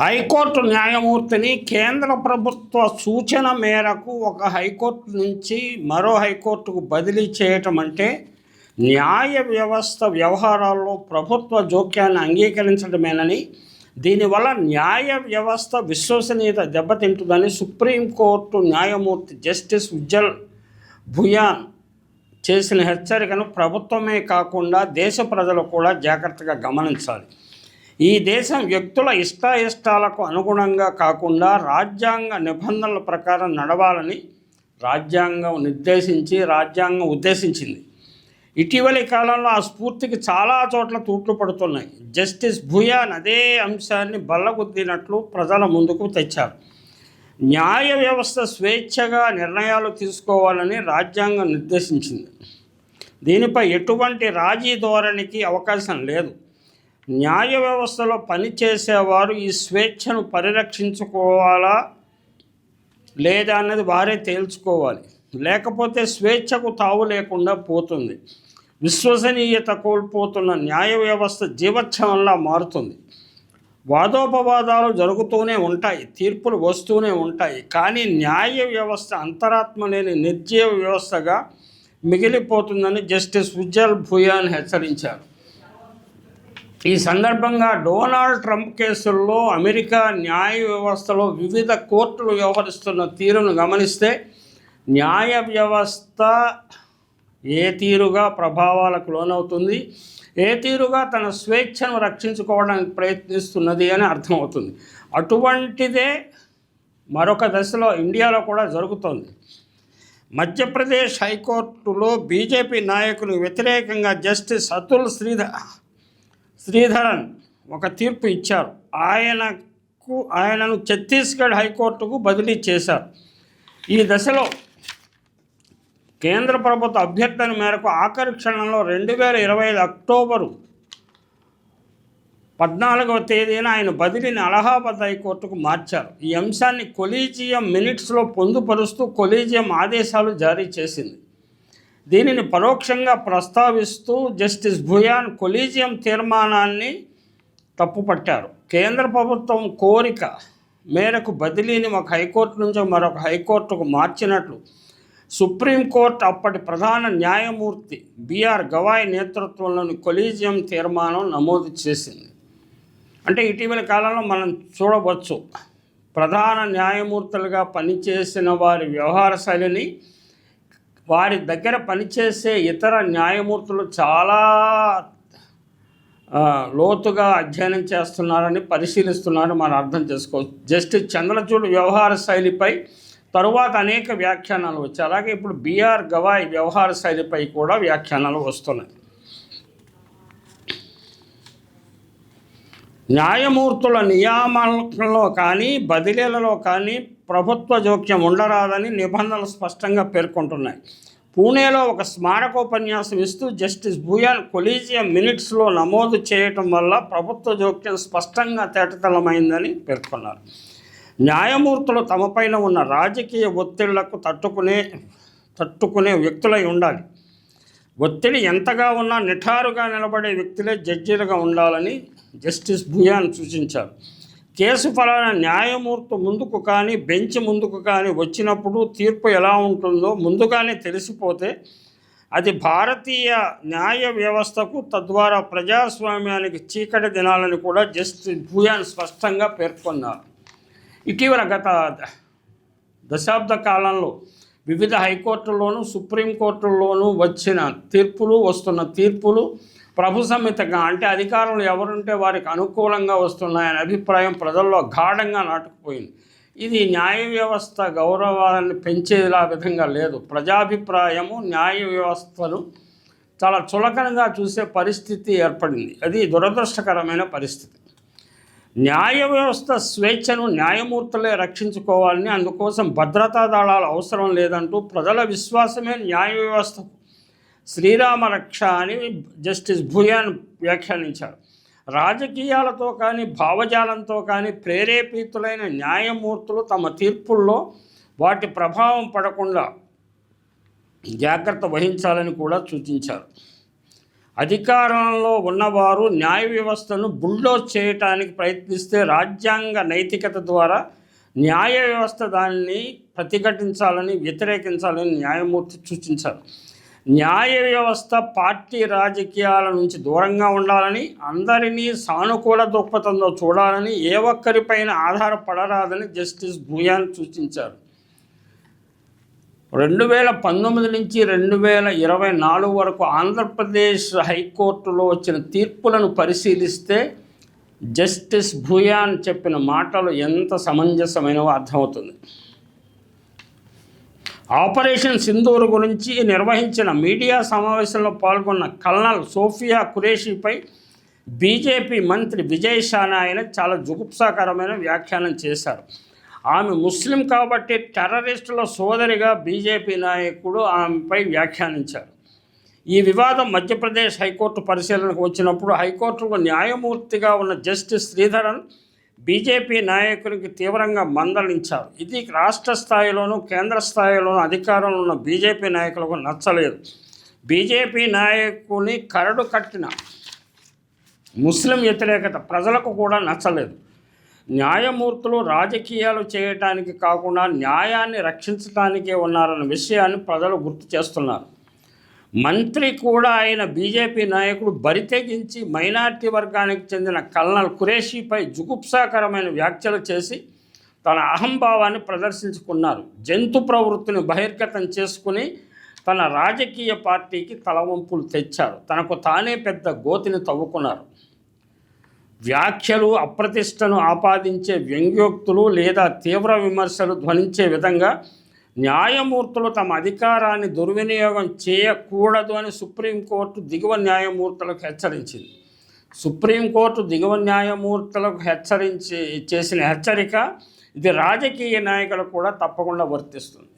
High court న్యాయమూర్తిని కేంద్ర ప్రభుత్వ సూచన మేరకు ఒక హైకోర్టు నుంచి మరో హైకోర్టుకు బదిలీ చేయటం అంటే న్యాయ వ్యవస్థ వ్యవహారాల్లో ప్రభుత్వ జోక్యాన్ని అంగీకరించడమేనని దీనివల్ల న్యాయ వ్యవస్థ విశ్వసనీయత దెబ్బతింటుందని సుప్రీంకోర్టు న్యాయమూర్తి జస్టిస్ ఉజ్జల్ భుయాన్ చేసిన హెచ్చరికను ప్రభుత్వమే కాకుండా దేశ ప్రజలు కూడా జాగ్రత్తగా గమనించాలి. ఈ దేశం వ్యక్తుల ఇష్టాయిష్టాలకు అనుగుణంగా కాకుండా రాజ్యాంగ నిబంధనల ప్రకారం నడవాలని రాజ్యాంగం నిర్దేశించి రాజ్యాంగం ఉద్దేశించింది. ఇటీవలి కాలంలో ఆ స్ఫూర్తికి చాలా చోట్ల తూట్లు పడుతున్నాయి. జస్టిస్ భూయాన్ అదే అంశాన్ని బల్లగుద్దినట్లు ప్రజల ముందుకు తెచ్చారు. న్యాయ వ్యవస్థ స్వేచ్ఛగా నిర్ణయాలు తీసుకోవాలని రాజ్యాంగం నిర్దేశించింది. దీనిపై ఎటువంటి రాజీ ధోరణికి అవకాశం లేదు. న్యాయ వ్యవస్థలో పనిచేసేవారు ఈ స్వేచ్ఛను పరిరక్షించుకోవాలా లేదా అన్నది వారే తేల్చుకోవాలి. లేకపోతే స్వేచ్ఛకు తావు లేకుండా పోతుంది. విశ్వసనీయత కోల్పోతున్న న్యాయ వ్యవస్థ జీవచ్ఛవంలా మారుతుంది. వాదోపవాదాలు జరుగుతూనే ఉంటాయి తీర్పులు వస్తూనే ఉంటాయి. కానీ న్యాయ వ్యవస్థ అంతరాత్మ లేని నిర్జీవ వ్యవస్థగా మిగిలిపోతుందని జస్టిస్ ఉజ్జల్ భూయాన్ హెచ్చరించారు. ఈ సందర్భంగా డొనాల్డ్ ట్రంప్ కేసుల్లో అమెరికా న్యాయ వ్యవస్థలో వివిధ కోర్టులు వ్యవహరిస్తున్న తీరును గమనిస్తే న్యాయ వ్యవస్థ ఏ తీరుగా ప్రభావాలకు లోనవుతుంది? ఏ తీరుగా తన స్వేచ్ఛను రక్షించుకోవడానికి ప్రయత్నిస్తున్నది అని అర్థమవుతుంది. అటువంటిదే మరొక దశలో ఇండియాలో కూడా జరుగుతోంది. మధ్యప్రదేశ్ హైకోర్టులో బీజేపీ నాయకులు వ్యతిరేకంగా జస్టిస్ అతుల్ శ్రీధర్ శ్రీధరన్ ఒక తీర్పు ఇచ్చారు. ఆయనకు ఆయనను ఛత్తీస్గఢ్ హైకోర్టుకు బదిలీ చేశారు. ఈ దశలో కేంద్ర ప్రభుత్వ అభ్యర్థన మేరకు ఆఖరి క్షణంలో రెండు వేల ఇరవై ఐదు అక్టోబరు పద్నాలుగవ తేదీన ఆయన బదిలీని అలహాబాద్ హైకోర్టుకు మార్చారు. ఈ అంశాన్ని కొలీజియం మినిట్స్లో పొందుపరుస్తూ కొలీజియం ఆదేశాలు జారీ చేసింది. దీనిని పరోక్షంగా ప్రస్తావిస్తూ జస్టిస్ భుయాన్ కొలీజియం తీర్మానాన్ని తప్పుపట్టారు. కేంద్ర ప్రభుత్వం కోరిక మేరకు బదిలీని ఒక హైకోర్టు నుంచి మరొక హైకోర్టుకు మార్చినట్లు సుప్రీంకోర్టు అప్పటి ప్రధాన న్యాయమూర్తి బిఆర్ గవాయ్ నేతృత్వంలోని కొలీజియం తీర్మానం నమోదు చేసింది. అంటే ఇటీవల కాలంలో మనం చూడవచ్చు ప్రధాన న్యాయమూర్తులుగా పనిచేసిన వారి వ్యవహార శైలిని వారి దగ్గర పనిచేసే ఇతర న్యాయమూర్తులు చాలా లోతుగా అధ్యయనం చేస్తున్నారని పరిశీలిస్తున్నారని మనం అర్థం చేసుకోవచ్చు. జస్టిస్ చంద్రచూడ్ వ్యవహార శైలిపై తరువాత అనేక వ్యాఖ్యానాలు వచ్చాయి. అలాగే ఇప్పుడు బీఆర్ గవాయ్ వ్యవహార శైలిపై కూడా వ్యాఖ్యానాలు వస్తున్నాయి. న్యాయమూర్తుల నియామకంలో కానీ బదిలీలలో కానీ ప్రభుత్వ జోక్యం ఉండరాదని నిబంధనలు స్పష్టంగా పేర్కొంటున్నాయి. పూణేలో ఒక స్మారకోపన్యాసం ఇస్తూ జస్టిస్ భూయాన్ కొలీజియం మినిట్స్లో నమోదు చేయటం వల్ల ప్రభుత్వ జోక్యం స్పష్టంగా తేటతలమైందని పేర్కొన్నారు. న్యాయమూర్తులు తమపైన ఉన్న రాజకీయ ఒత్తిళ్ళకు తట్టుకునే తట్టుకునే వ్యక్తులై ఉండాలి. ఒత్తిడి ఎంతగా ఉన్నా నిఠారుగా నిలబడే వ్యక్తులే జడ్జీలుగా ఉండాలని జస్టిస్ భుయాన్ సూచించారు. కేసు ఫలానా న్యాయమూర్తి ముందుకు కానీ బెంచ్ ముందుకు కానీ వచ్చినప్పుడు తీర్పు ఎలా ఉంటుందో ముందుగానే తెలిసిపోతే అది భారతీయ న్యాయ వ్యవస్థకు తద్వారా ప్రజాస్వామ్యానికి చీకటి దినాలని కూడా జస్టిస్ భూయాన్ స్పష్టంగా పేర్కొన్నారు. ఇటీవల గత దశాబ్ద కాలంలో వివిధ హైకోర్టుల్లోనూ సుప్రీంకోర్టుల్లోనూ వచ్చిన తీర్పులు వస్తున్న తీర్పులు ప్రభు అంటే అధికారులు ఎవరుంటే వారికి అనుకూలంగా వస్తున్నాయనే అభిప్రాయం ప్రజల్లో గాఢంగా నాటుకుపోయింది. ఇది న్యాయ వ్యవస్థ గౌరవాన్ని పెంచేలా విధంగా లేదు. ప్రజాభిప్రాయము న్యాయ వ్యవస్థను చాలా చులకనగా చూసే పరిస్థితి ఏర్పడింది. అది దురదృష్టకరమైన పరిస్థితి. న్యాయ వ్యవస్థ స్వేచ్ఛను న్యాయమూర్తులే రక్షించుకోవాలని అందుకోసం భద్రతా దళాలు అవసరం లేదంటూ ప్రజల విశ్వాసమే న్యాయ వ్యవస్థ శ్రీరామ రక్ష అని జస్టిస్ భూయాన్ వ్యాఖ్యానించారు. రాజకీయాలతో కానీ భావజాలంతో కానీ ప్రేరేపితులైన న్యాయమూర్తులు తమ తీర్పుల్లో వాటి ప్రభావం పడకుండా జాగ్రత్త వహించాలని కూడా సూచించారు. అధికారంలో ఉన్నవారు న్యాయ వ్యవస్థను బుల్డోజ్ చేయటానికి ప్రయత్నిస్తే రాజ్యాంగ నైతికత ద్వారా న్యాయ వ్యవస్థ దాన్ని ప్రతిఘటించాలని వ్యతిరేకించాలని న్యాయమూర్తి సూచించారు. న్యాయ వ్యవస్థ పార్టీ రాజకీయాల నుంచి దూరంగా ఉండాలని అందరినీ సానుకూల దృక్పథంలో చూడాలని ఏ ఒక్కరిపైన ఆధారపడరాదని జస్టిస్ భూయాన్ సూచించారు. రెండు వేల పంతొమ్మిది నుంచి రెండు వేల ఇరవై నాలుగు వరకు ఆంధ్రప్రదేశ్ హైకోర్టులో వచ్చిన తీర్పులను పరిశీలిస్తే జస్టిస్ భూయాన్ చెప్పిన మాటలు ఎంత సమంజసమైనవో అర్థమవుతుంది. ఆపరేషన్ సింధూర్ గురించి నిర్వహించిన మీడియా సమావేశంలో పాల్గొన్న కల్నల్ సోఫియా ఖురేషీపై బీజేపీ మంత్రి విజయ్ షానాయన చాలా జుగుప్సాకరమైన వ్యాఖ్యానం చేశారు. ఆమె ముస్లిం కాబట్టి టెర్రరిస్టుల సోదరిగా బీజేపీ నాయకుడు ఆమెపై వ్యాఖ్యానించారు. ఈ వివాదం మధ్యప్రదేశ్ హైకోర్టు పరిశీలనకు వచ్చినప్పుడు హైకోర్టులో న్యాయమూర్తిగా ఉన్న జస్టిస్ శ్రీధరన్ బీజేపీ నాయకునికి తీవ్రంగా మందలించారు. ఇది రాష్ట్ర స్థాయిలోనూ కేంద్ర స్థాయిలోనూ అధికారంలో ఉన్న బీజేపీ నాయకులకు నచ్చలేదు. బీజేపీ నాయకుని కరడు కట్టిన ముస్లిం వ్యతిరేకత ప్రజలకు కూడా నచ్చలేదు. న్యాయమూర్తులు రాజకీయాలు చేయటానికి కాకుండా న్యాయాన్ని రక్షించడానికే ఉన్నారన్న విషయాన్ని ప్రజలు గుర్తు చేస్తున్నారు. మంత్రి కూడా ఆయన బీజేపీ నాయకుడు బరితెగించి మైనార్టీ వర్గానికి చెందిన కల్నల్ ఖురేషీపై జుగుప్సాకరమైన వ్యాఖ్యలు చేసి తన అహంభావాన్ని ప్రదర్శించుకున్నారు. జంతు ప్రవృత్తిని బహిర్గతం చేసుకుని తన రాజకీయ పార్టీకి తలవంపులు తెచ్చారు. తనకు తానే పెద్ద గోతిని తవ్వుకున్నారు. వ్యాఖ్యలు అప్రతిష్టను ఆపాదించే వ్యంగ్యోక్తులు లేదా తీవ్ర విమర్శలు ధ్వనించే విధంగా న్యాయమూర్తులు తమ అధికారాన్ని దుర్వినియోగం చేయకూడదు అని సుప్రీంకోర్టు దిగువ న్యాయమూర్తులకు హెచ్చరించింది. సుప్రీంకోర్టు దిగువ న్యాయమూర్తులకు హెచ్చరించి చేసిన హెచ్చరిక ఇది రాజకీయ నాయకులకు కూడా తప్పకుండా వర్తిస్తుంది.